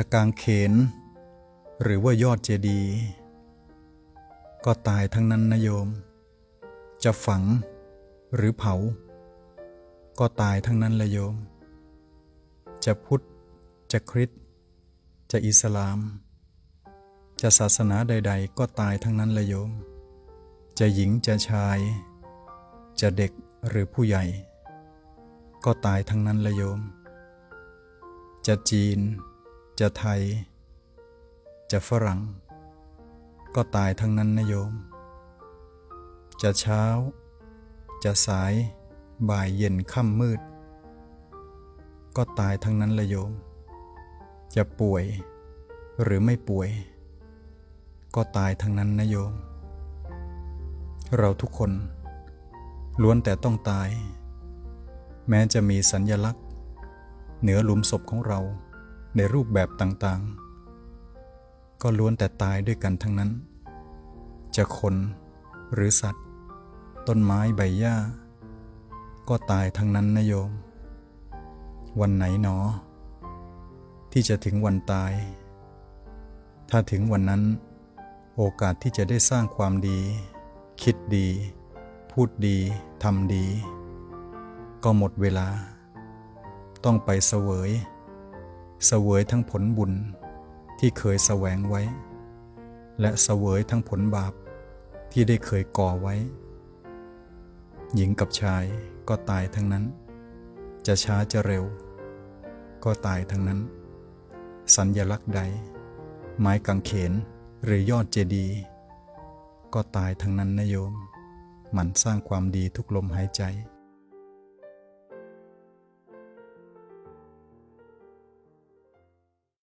จะกางเขน หรือว่ายอดเจดีย์ก็ตายทั้งนั้นนะโยม จะฝังหรือเผา ก็ตายทั้งนั้นละโยม จะพุทธ จะคริสต์จะอิสลาม จะศาสนาใด ๆ ก็ตายทั้งนั้นละโยม จะหญิงจะชาย จะเด็กหรือผู้ใหญ่ ก็ตายทั้งนั้นละโยม จะจีน จะไทย จะฝรั่ง ก็ตายทั้งนั้นนะโยม จะเช้า จะสาย บ่ายเย็นค่ำมืด ก็ตายทั้งนั้นละโยม จะป่วย หรือไม่ป่วย ก็ตายทั้งนั้นนะโยม เราทุกคน ล้วนแต่ต้องตาย แม้จะมีสัญญลักษณ์ เหนือหลุมศพของเรา ในรูปแบบต่างๆ ก็ล้วนแต่ตายด้วยกันทั้งนั้น จะคนหรือสัตว์ ต้นไม้ใบหญ้า ก็ตายทั้งนั้นนะโยม วันไหนหนอ ที่จะถึงวันตาย ถ้าถึงวันนั้น โอกาสที่จะได้สร้างความดี คิดดี พูดดีทำดี ก็หมดเวลา ต้องไปเสวย เสวยทั้งผลบุญที่เคยแสวงไว้ และเสวยทั้งผลบาปที่ได้เคยก่อไว้ หญิงกับชายก็ตายทั้งนั้น จะช้าจะเร็ว ก็ตายทั้งนั้น สัญญลักษณ์ใด ไม้กางเขนหรือยอดเจดีย์ก็ตายทั้งนั้นนะโยม หมั่นสร้างความดีทุกลมหายใจ